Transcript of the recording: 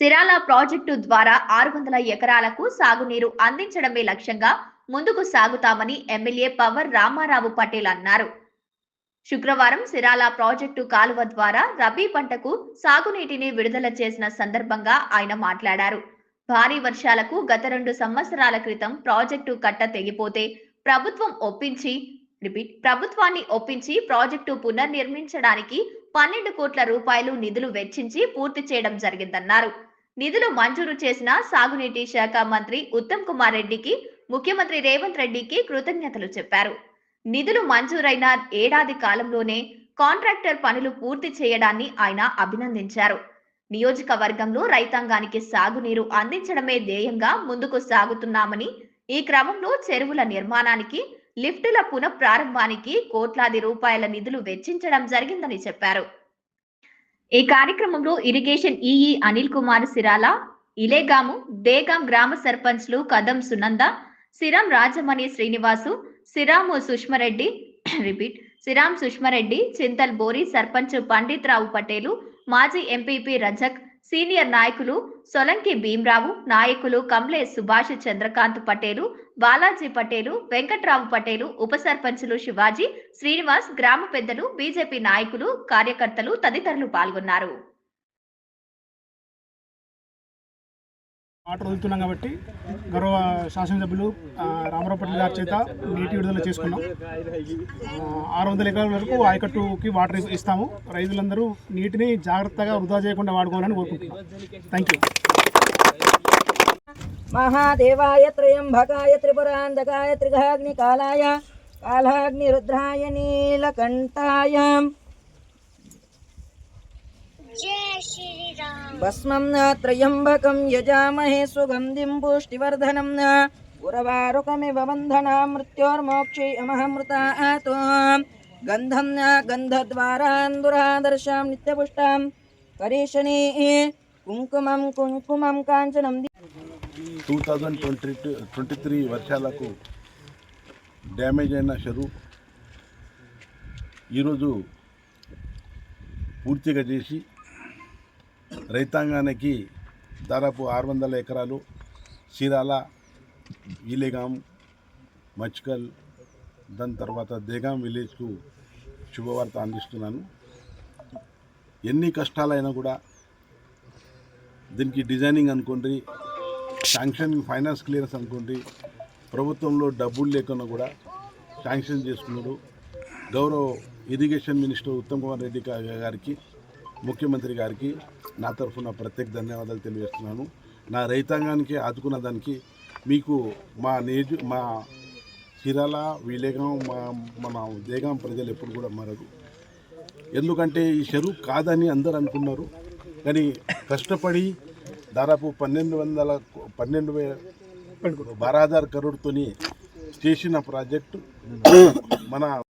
Sirala project ద్వారా ఆరు వందల ఎకరాలకు సాగునీరు అందించడమే లక్ష్యంగా ముందుకు సాగుతామని ఎమ్మెల్యే పవర్ రామారావు పటేల్ అన్నారు. శుక్రవారం సిరాల ప్రాజెక్టు కాలువ ద్వారా రబీ పంటకు సాగునీటిని విడుదల చేసిన సందర్భంగా ఆయన మాట్లాడారు. భారీ వర్షాలకు గత రెండు సంవత్సరాల క్రితం ప్రాజెక్టు కట్ట తెగిపోతే ప్రభుత్వం ఒప్పించి రిపీట్ ప్రభుత్వాన్ని ఒప్పించి ప్రాజెక్టు పునర్నిర్మించడానికి పన్నెండు కోట్ల రూపాయలు నిధులు వెచ్చించి పూర్తి చేయడం జరిగిందన్నారు. నిధులు మంజూరు చేసిన సాగునీటి శాఖ మంత్రి ఉత్తమ్ కుమార్ రెడ్డికి ముఖ్యమంత్రి రేవంత్ రెడ్డికి కృతజ్ఞతలు చెప్పారు. నిధులు మంజూరైన ఏడాది కాలంలోనే కాంట్రాక్టర్ పనులు పూర్తి చేయడాన్ని ఆయన అభినందించారు. నియోజకవర్గంలో రైతాంగానికి సాగునీరు అందించడమే ధ్యేయంగా ముందుకు సాగుతున్నామని ఈ క్రమంలో చెరువుల నిర్మాణానికి లిఫ్టుల పునఃప్రారంభానికి కోట్లాది రూపాయల నిధులు వెచ్చించడం జరిగిందని చెప్పారు. ఈ కార్యక్రమంలో ఇరిగేషన్ ఈఈ అనిల్ కుమార్ సిరాల ఇలేగాము దేగాం గ్రామ సర్పంచ్లు కదం సునంద సిరాం రాజమణి శ్రీనివాసు సిరాము సుష్మరెడ్డి రిపీట్ సిరాం సుష్మరెడ్డి చింతల్ బోరి సర్పంచ్ పండిత్ రావు పటేలు మాజీ ఎంపీపీ రజక్ సీనియర్ నాయకులు సొలంకి భీమరావు నాయకులు కంబ్లే సుభాష్ చంద్రకాంత్ పటేలు బాలాజీ పటేలు వెంకట్రావు పటేలు ఉప సర్పంచులు శివాజీ శ్రీనివాస్ గ్రామ పెద్దలు బీజేపీ నాయకులు కార్యకర్తలు తదితరులు పాల్గొన్నారు. వాటర్ వదులుతున్నాం కాబట్టి గౌరవ శాసనసభ్యులు రామరావుపట్ల గారి చేత నీటి విడుదల చేసుకున్నాం. ఆరు వందల ఎకరాల వరకు ఆయకట్టుకి వాటర్ ఇస్తాము. రైతులందరూ నీటిని జాగ్రత్తగా వృధా చేయకుండా వాడుకోవాలని కోరుకుంటున్నాం. Thank you. మహాదేవాయ త్రయం భగాయ త్రిపురాంధకాయ త్రిగాగ్ని కాలాయ కాలాగ్ని రుద్రాయ నీలకంఠాయ. त्रिघाग्निकालाय कालाग्निरुद्राय नीलकण्ठाय भस्मं न त्र्यम्बकं यजामहे सुगन्धिं पुष्टिवर्धनं न उर्वारुकमिव बन्धना मृत्योर्मोक्षे अमहमृतात् गन्धं न गन्धद्वारान्दुरादर्शां नित्यपुष्टां करीशनी कुङ्कुमं कुङ्कुमं काञ्चनं two thousand twenty two twenty three వర్షాలకు డ్యామేజ్ అయిన చెరువు ఈరోజు పూర్తిగా చేసి రైతాంగానికి దాదాపు ఆరు వందల ఎకరాలు చీరాల ఈలేగాం మచ్కల్ దాని తర్వాత దేగాం విలేజ్కు శుభవార్త అందిస్తున్నాను. ఎన్ని కష్టాలైనా కూడా దీనికి డిజైనింగ్ అనుకోండి శాంక్షన్ ఫైనాన్స్ క్లియరెన్స్ అనుకోండి ప్రభుత్వంలో డబ్బులు లేకుండా కూడా శాంక్షన్ చేసుకున్నాడు. గౌరవ ఇరిగేషన్ మినిస్టర్ ఉత్తమ్ కుమార్ రెడ్డి గారికి ముఖ్యమంత్రి గారికి నా తరఫున ప్రత్యేక ధన్యవాదాలు తెలియజేస్తున్నాను. నా రైతాంగానికి ఆదుకున్న దానికి మీకు మా నేజు మా చీరాల విలేగాం మా మన దేగాం ప్రజలు ఎప్పుడు కూడా మరదు ఎందుకంటే ఈ చెరువు కాదని అందరు అనుకున్నారు. కానీ కష్టపడి దాదాపు పన్నెండు వందల పన్నెండు వే బారా హజార్ కరోడ్తోని చేసిన ప్రాజెక్టు మన